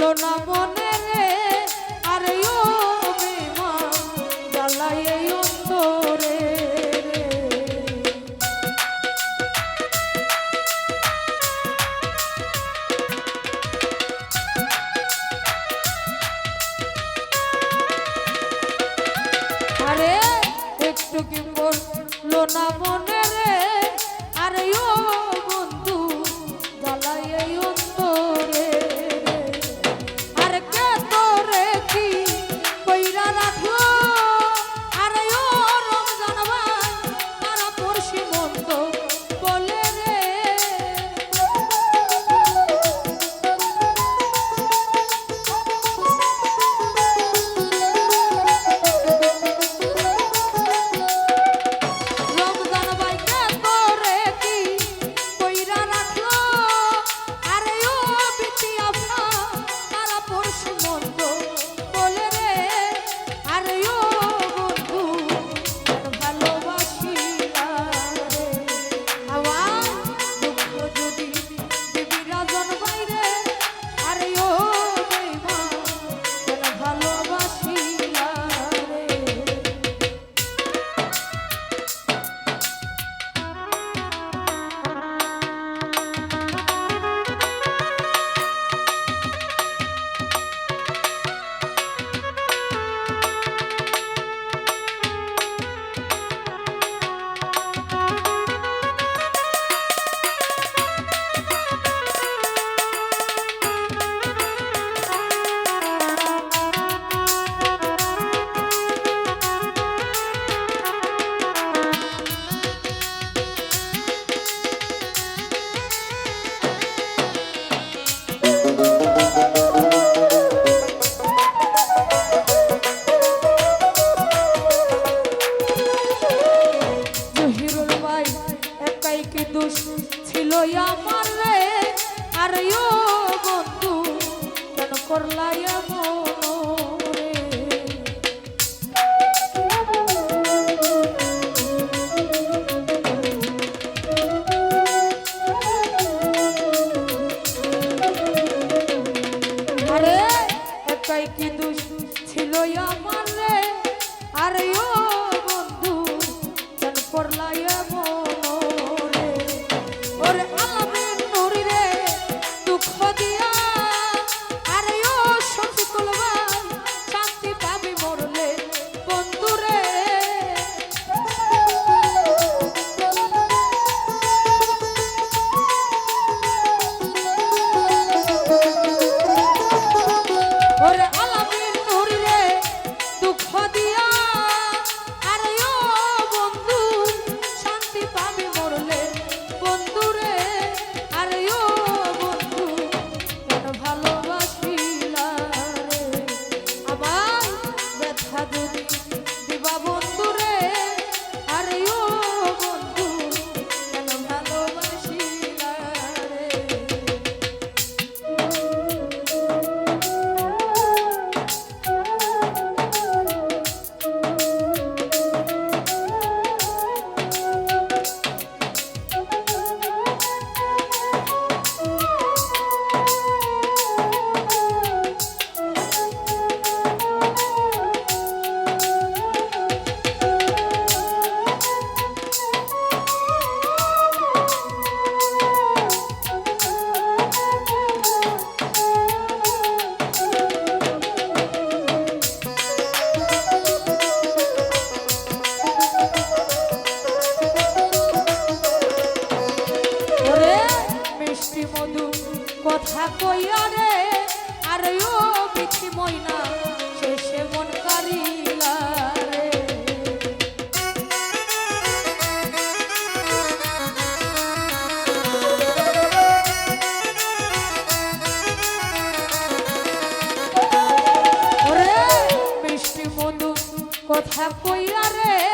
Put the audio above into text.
লোনা মনে রে আরে ও বিমান জ্বালাইয়ে অন্তরে আরে একটু কি মোর লোনা মনে ছিল আমার রে। আর বন্ধু কেন করলাই এমন? কথা কইয়া রে আর ও বিথি মইনা শেষে মন কারিলা কথা কইয়া রে